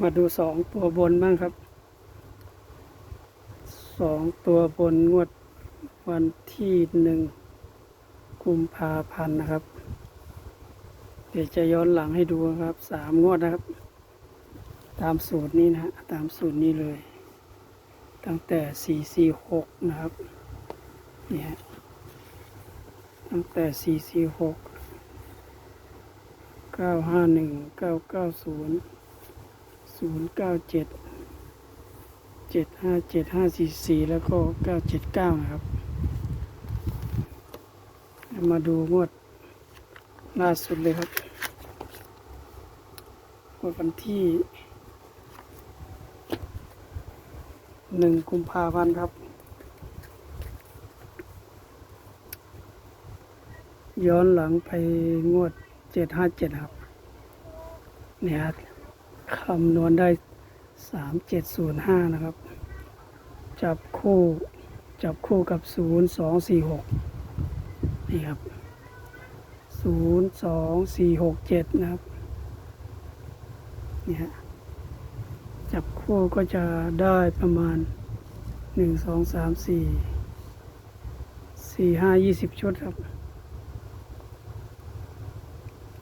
มาดูสองตัวบนบ้างครับ สองตัวบนงวดวันที่หนึ่งกุมภาพันธ์นะครับ เดี๋ยวจะย้อนหลังให้ดูครับสามงวดนะครับ ตามสูตรนี้นะฮะตามสูตรนี้เลย ตั้งแต่สี่สี่หกนะครับนี่ฮะตั้งแต่สี่สี่หกเก้าห้าหนึ่งเก้าเก้าศูนย์ ศูนย์เก้าเจ็ดเจ็ดห้าเจ็ดห้าสี่สี่แล้วก็เก้าเจ็ดเก้านะครับ มาดูงวดล่าสุดเลยครับงวดวันที่หนึ่งกุมภาพันธ์ครับ ย้อนหลังไปงวดเจ็ดห้าเจ็ดครับเนี่ย คำนวณได้สามเจ็ดศูนย์ห้านะครับ จับคู่จับคู่กับศูนย์สองสี่หกนี่ครับศูนย์สองสี่หกเจ็ดนะครับเนี่ยฮะจับคู่ก็จะได้ประมาณหนึ่งสองสามสี่สี่ห้ายี่สิบชุดครับ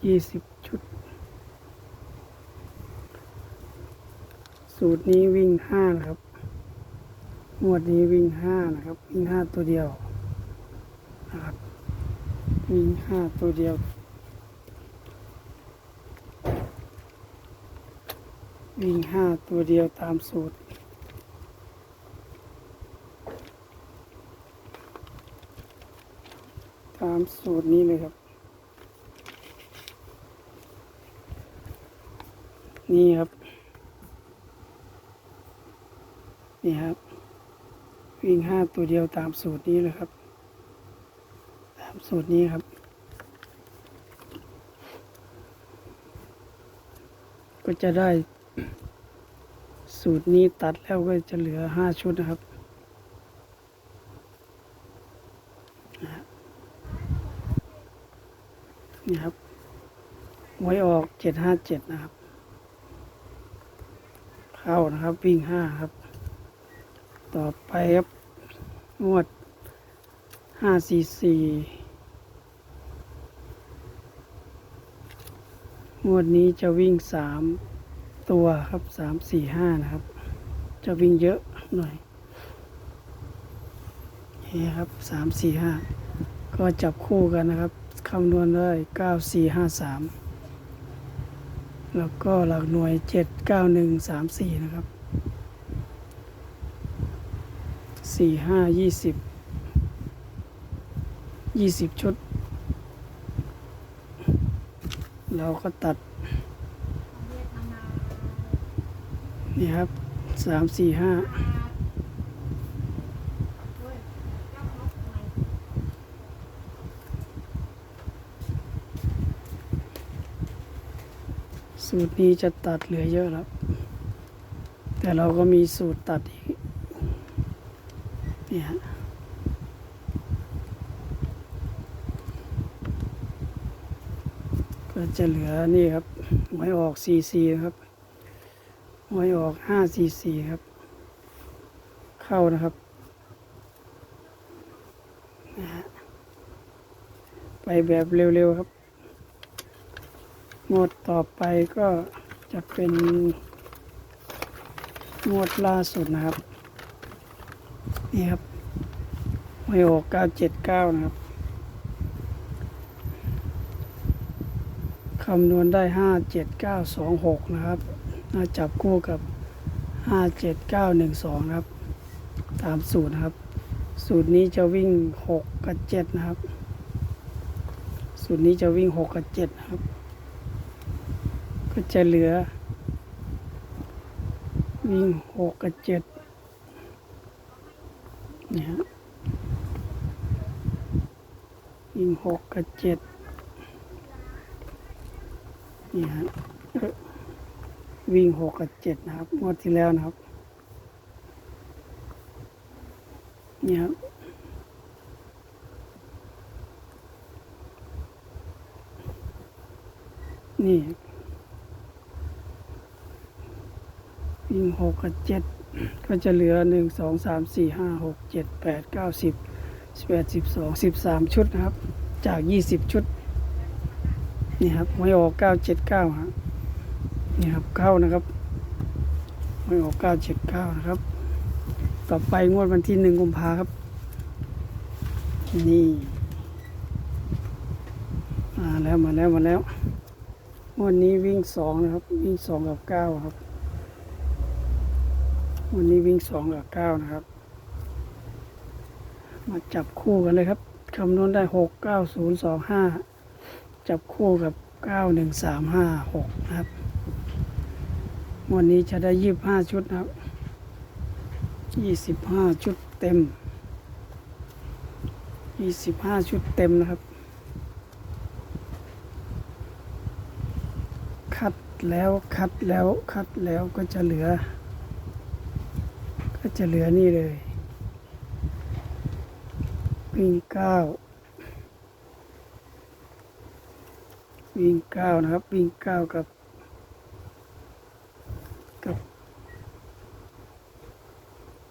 ยี่สิบชุด สูตรนี้วิ่งห้านะครับงวดนี้วิ่งห้านะครับ วิ่งห้าตัวเดียวนะครับ วิ่งห้าตัวเดียววิ่งห้าตัวเดียวตามสูตร ตามสูตรนี้เลยครับ นี่ครับ นี่ครับ วิ่งห้าตัวเดียวตามสูตรนี้เลยครับ ตามสูตรนี้ครับ ก็จะได้ สูตรนี้ตัดแล้วก็จะเหลือห้าชุดนะครับนี่ครับหวยออกเจ็ดห้าเจ็ดนะครับ เข้านะครับ วิ่งห้าครับ ต่อไปครับงวดห้าสี่สี่งวดนี้จะวิ่งสามตัวครับสามสี่ห้านะครับ จะวิ่งเยอะหน่อยนี่ครับสามสี่ห้าก็จับคู่กันนะครับคำนวณได้เก้าสี่ห้าสามแล้วก็หลักหน่วยเจ็ดเก้าหนึ่งสามสี่นะครับ สี่ห้ายี่สิบยี่สิบชุด เราก็ตัด นี่ครับสามสี่ห้าสูตรนี้จะตัดเหลือเยอะแล้ว แต่เราก็มีสูตรตัดอีก เนี่ยก็จะเหลือนี่ครับหวยออกซีซีครับหวยออกห้าซีซีครับ เข้านะครับนะฮะไปแบบเร็วๆครับงวดต่อไปก็จะเป็นงวดล่าสุดนะครับ นี่ครับไม่หกเก้าเจ็ดเก้านะครับคำนวณได้ห้าเจ็ดเก้าสองหกนะครับน่าจับคู่กับห้าเจ็ดเก้าหนึ่งสองครับ ตามสูตรนะครับ สูตรนี้จะวิ่งหกกับเจ็ดนะครับ สูตรนี้จะวิ่งหกกับเจ็ดครับ ก็จะเหลือวิ่งหกกับเจ็ด นี่ฮะยิงหกกับเจ็ดนี่ฮะวิ่งหกกับเจ็ดนะครับงวดที่แล้วนะครับนี่ครับนี่วิ่งหกกับเจ็ด ก็จะเหลือหนึ่งสองสามสี่ห้าหกเจ็ดแปดเก้าสิบสิบแปดสิบสองสิบสามชุดนะครับ จากยี่สิบชุด นี่ครับไม่ออกเก้าเจ็ดเก้าฮะนี่ครับเข้านะครับไม่ออกเก้าเจ็ดเก้านะครับ ต่อไปงวดวันที่หนึ่งกุมภาครับ นี่มาแล้วมาแล้วมาแล้วงวันนี้วิ่งสองนะครับ วิ่งสองกับเก้าครับ วันนี้วิ่งสองกับเก้านะครับ มาจับคู่กันเลยครับคำนวณได้หกเก้าศูนย์สองห้าจับคู่กับเก้าหนึ่งสามห้าหกนะครับ วันนี้จะได้ยี่สิบห้าชุดนะครับยี่สิบห้าชุดเต็มยี่สิบห้าชุดเต็มนะครับ คัดแล้วคัดแล้วคัดแล้วก็จะเหลือ ก็จะเหลือนี่เลย วิ่งเก้าวิ่งเก้านะครับ วิ่งเก้ากับกับ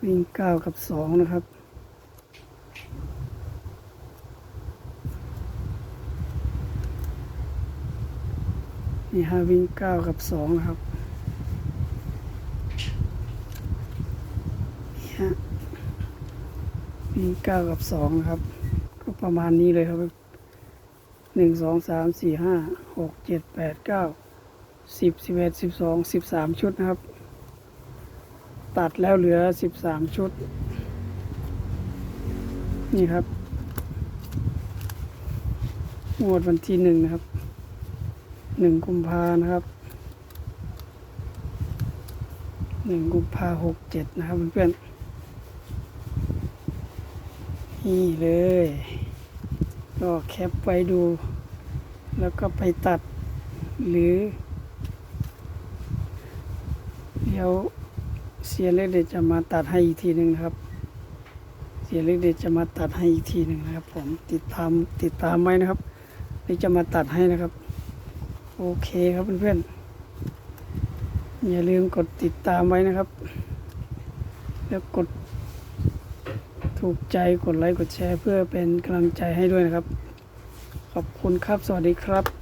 วิ่งเก้ากับสองนะครับนี่ฮะวิ่งเก้ากับสองนะครับนี่ฮะ วิ่งเก้ากับสองนะครับ ก็ประมาณนี้เลยครับหนึ่งสองสามสี่ห้าหกเจ็ดแปดเก้าสิบสิบเอ็ดสิบสองสิบสามชุดนะครับ ตัดแล้วเหลือสิบสามชุด นี่ครับงวดวันที่หนึ่งนะครับหนึ่งกุมภานะครับหนึ่งกุมภาหกเจ็ดนะครับเพื่อนๆ นี่เลย ก็แคปไว้ดู แล้วก็ไปตัดหรือเดี๋ยวเสียเล็กเด็ดจะมาตัดให้อีกทีหนึ่งครับ เสียเล็กเด็ดจะมาตัดให้อีกทีหนึ่งนะครับ ผมติดตามติดตามไว้นะครับเดี๋ยวจะมาตัดให้นะครับ โอเคครับเพื่อนๆอย่าลืมกดติดตามไว้นะครับ แล้วกด ถูกใจกดไลค์กดแชร์ เพื่อเป็นกำลังใจให้ด้วยนะครับ ขอบคุณครับ สวัสดีครับ